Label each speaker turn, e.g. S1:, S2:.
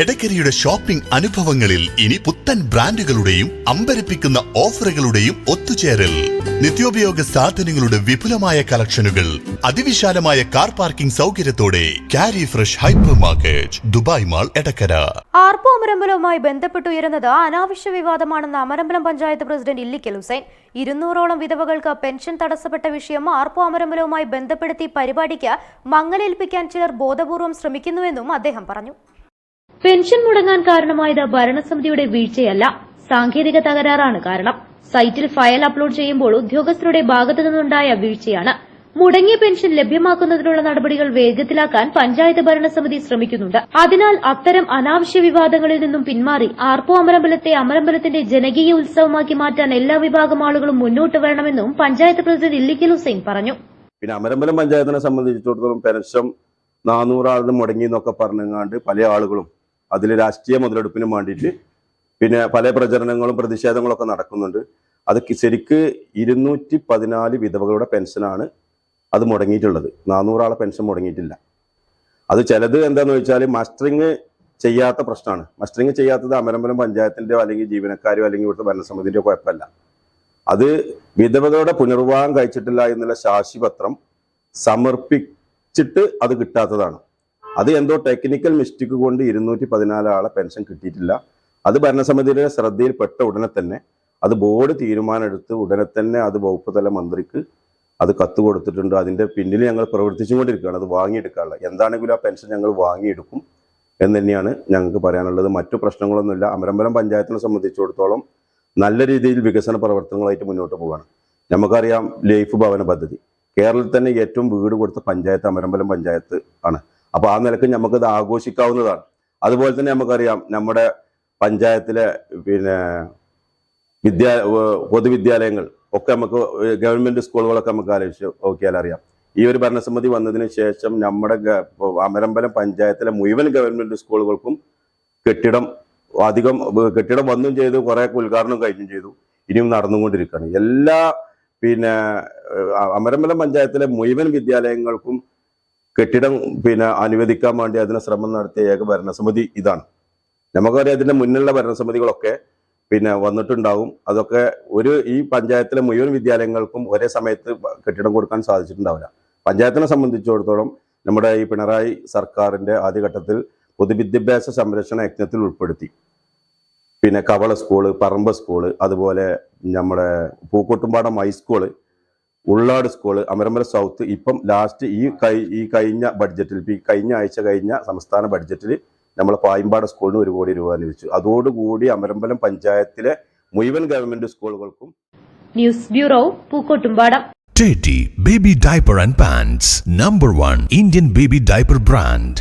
S1: എടക്കരയുടെ shopping അനുഭവങ്ങളിൽ ഇനി പുത്തൻ ബ്രാൻഡുകളുടെയും അമ്പരപ്പിക്കുന്ന ഓഫറുകളുടെയും ഒത്തുചേരൽ. നിത്യോപയോഗ സാധനങ്ങളുടെ വിപുലമായ കളക്ഷനുകൾ അതിവിശാലമായ car parking സൗകര്യത്തോടെ Carry fresh hyper market Dubai mall Edakkara.
S2: ആർപ്പോ അമരമ്പലവുമായി ബന്ധപ്പെട്ടുയരുന്നത് അനാവശ്യ വിവാദമാണെന്ന് അമരമ്പലം പഞ്ചായത്ത് പ്രസിഡന്റ് ഇല്ലിക്കൽ ഹുസൈൻ. ഇരുന്നൂറോളം വിധവകൾക്ക് പെൻഷൻ തടസ്സപ്പെട്ട വിഷയം ആർപ്പോ അമരമ്പലവുമായി ബന്ധപ്പെടുത്തി പരിപാടിക്ക് മങ്ങലേൽപ്പിക്കാൻ ചിലർ ബോധപൂർവം ശ്രമിക്കുന്നുവെന്നും അദ്ദേഹം പറഞ്ഞു. പെൻഷൻ മുടങ്ങാൻ കാരണമായത് ഭരണസമിതിയുടെ വീഴ്ചയല്ല സാങ്കേതിക തകരാറാണ് കാരണം. സൈറ്റിൽ ഫയൽ അപ്ലോഡ് ചെയ്യുമ്പോൾ ഉദ്യോഗസ്ഥരുടെ ഭാഗത്തു നിന്നുണ്ടായ വീഴ്ചയാണ്. മുടങ്ങിയ പെൻഷൻ ലഭ്യമാക്കുന്നതിനുള്ള നടപടികൾ വേഗത്തിലാക്കാൻ പഞ്ചായത്ത് ഭരണസമിതി ശ്രമിക്കുന്നുണ്ട്. അതിനാൽ അത്തരം അനാവശ്യ വിവാദങ്ങളിൽ നിന്നും പിന്മാറി ആർപ്പോ അമരമ്പലത്തെ അമരമ്പലത്തിന്റെ ജനകീയ ഉത്സവമാക്കി മാറ്റാൻ എല്ലാ വിഭാഗം ആളുകളും മുന്നോട്ട് വരണമെന്നും പഞ്ചായത്ത് പ്രസിഡന്റ് ഇല്ലിക്കൽ ഹുസൈൻ പറഞ്ഞു.
S3: പിന്നെ അമരമ്പലം പഞ്ചായത്തിനെ സംബന്ധിച്ചിടത്തോളം പെൻഷൻ നാനൂറാളിന് മുടങ്ങി എന്നൊക്കെ പറഞ്ഞങ്ങാണ്ട് പല ആളുകളും അതിൽ രാഷ്ട്രീയ മുതലെടുപ്പിനും വേണ്ടിയിട്ട് പിന്നെ പല പ്രചരണങ്ങളും പ്രതിഷേധങ്ങളും ഒക്കെ നടക്കുന്നുണ്ട്. അത് ശരിക്ക് ഇരുന്നൂറ്റി പതിനാല് വിധവകളുടെ പെൻഷനാണ് അത് മുടങ്ങിയിട്ടുള്ളത്. നാനൂറാളെ പെൻഷൻ മുടങ്ങിയിട്ടില്ല. അത് ചിലത് എന്താന്ന് വെച്ചാൽ മസ്റ്ററിങ് ചെയ്യാത്ത പ്രശ്നമാണ്. മസ്റ്ററിങ് ചെയ്യാത്തത് അമരമ്പലം പഞ്ചായത്തിന്റെയോ അല്ലെങ്കിൽ ജീവനക്കാരോ അല്ലെങ്കിൽ ഇവിടുത്തെ ഭരണസമിതിന്റെയോ കുഴപ്പമല്ല. അത് വിധവകളുടെ പുനർവിവാഹം കഴിച്ചിട്ടില്ല എന്നുള്ള ശാശിപത്രം സമർപ്പിച്ചിട്ട് അത് കിട്ടാത്തതാണ്. അത് എന്തോ ടെക്നിക്കൽ മിസ്റ്റേക്ക് കൊണ്ട് ഇരുന്നൂറ്റി പതിനാല് ആളെ പെൻഷൻ കിട്ടിയിട്ടില്ല. അത് ഭരണസമിതിയുടെ ശ്രദ്ധയിൽപ്പെട്ട ഉടനെ തന്നെ അത് ബോർഡ് തീരുമാനമെടുത്ത് ഉടനെ തന്നെ അത് വകുപ്പ് തല മന്ത്രിക്ക് അത് കത്ത് കൊടുത്തിട്ടുണ്ട്. അതിന്റെ പിന്നിൽ ഞങ്ങൾ പ്രവർത്തിച്ചുകൊണ്ടിരിക്കുകയാണ്. അത് വാങ്ങിയെടുക്കാനുള്ള. എന്താണെങ്കിലും ആ പെൻഷൻ ഞങ്ങൾ വാങ്ങിയെടുക്കും എന്ന് തന്നെയാണ് ഞങ്ങൾക്ക് പറയാനുള്ളത്. മറ്റു പ്രശ്നങ്ങളൊന്നുമില്ല. അമരമ്പലം പഞ്ചായത്തിനെ സംബന്ധിച്ചിടത്തോളം നല്ല രീതിയിൽ വികസന പ്രവർത്തനങ്ങളായിട്ട് മുന്നോട്ട് പോവുകയാണ് നമുക്കറിയാം ലൈഫ് ഭവന പദ്ധതി. കേരളത്തിൽ തന്നെ ഏറ്റവും വീട് കൊടുത്ത പഞ്ചായത്ത് അമരമ്പലം പഞ്ചായത്ത് ആണ്. അപ്പൊ ആ നിലയ്ക്ക് നമുക്കത് ആഘോഷിക്കാവുന്നതാണ്. അതുപോലെ തന്നെ നമുക്കറിയാം നമ്മുടെ പഞ്ചായത്തിലെ പിന്നെ വിദ്യാ പൊതുവിദ്യാലയങ്ങൾ ഒക്കെ നമുക്ക് ഗവൺമെന്റ് സ്കൂളുകളൊക്കെ നമുക്ക് ആലോചിച്ച് നോക്കിയാൽ അറിയാം. ഈ ഒരു ഭരണസമിതി വന്നതിന് ശേഷം നമ്മുടെ അമരമ്പലം പഞ്ചായത്തിലെ മുഴുവൻ ഗവൺമെന്റ് സ്കൂളുകൾക്കും കെട്ടിടം അധികം കെട്ടിടം വന്നും ചെയ്തു കുറെ ഉദ്ഘാടനം കഴിഞ്ഞും ചെയ്തു. ഇനിയും നടന്നുകൊണ്ടിരിക്കുകയാണ്. എല്ലാ പിന്നെ അമരമ്പലം പഞ്ചായത്തിലെ മുഴുവൻ വിദ്യാലയങ്ങൾക്കും കെട്ടിടം പിന്നെ അനുവദിക്കാൻ വേണ്ടി അതിന് ശ്രമം നടത്തിയ ഏക ഭരണസമിതി ഇതാണ്. നമുക്കറിയാം ഇതിന്റെ മുന്നിലുള്ള ഭരണസമിതികളൊക്കെ പിന്നെ വന്നിട്ടുണ്ടാവും. അതൊക്കെ ഒരു ഈ പഞ്ചായത്തിലെ മുഴുവൻ വിദ്യാലയങ്ങൾക്കും ഒരേ സമയത്ത് കെട്ടിടം കൊടുക്കാൻ സാധിച്ചിട്ടുണ്ടാവില്ല. പഞ്ചായത്തിനെ സംബന്ധിച്ചിടത്തോളം നമ്മുടെ ഈ പിണറായി സർക്കാരിന്റെ ആദ്യഘട്ടത്തിൽ പൊതുവിദ്യാഭ്യാസ സംരക്ഷണ യജ്ഞത്തിൽ ഉൾപ്പെടുത്തി. പിന്നെ കവള സ്കൂൾ പറമ്പ സ്കൂൾ അതുപോലെ നമ്മുടെ Pookkottumpadam high school Ullad school Amarambala south ഇപ്പം ലാസ്റ്റ് ഈ കൈ ഈ കഴിഞ്ഞ ബഡ്ജറ്റിൽ ഇപ്പം ഈ കഴിഞ്ഞ ആഴ്ച കഴിഞ്ഞ സംസ്ഥാന ബഡ്ജറ്റിൽ നമ്മളെ പായമ്പാട് സ്കൂളിന് ഒരു കോടി രൂപ അനുവദിച്ചു അതോടുകൂടി അമരമ്പലം പഞ്ചായത്തിലെ മുഴുവൻ ഗവൺമെന്റ് സ്കൂളുകൾക്കും
S2: news bureau Pookkottumpadam
S4: Teddy Baby Diaper and Pants, number 1 Indian baby diaper brand.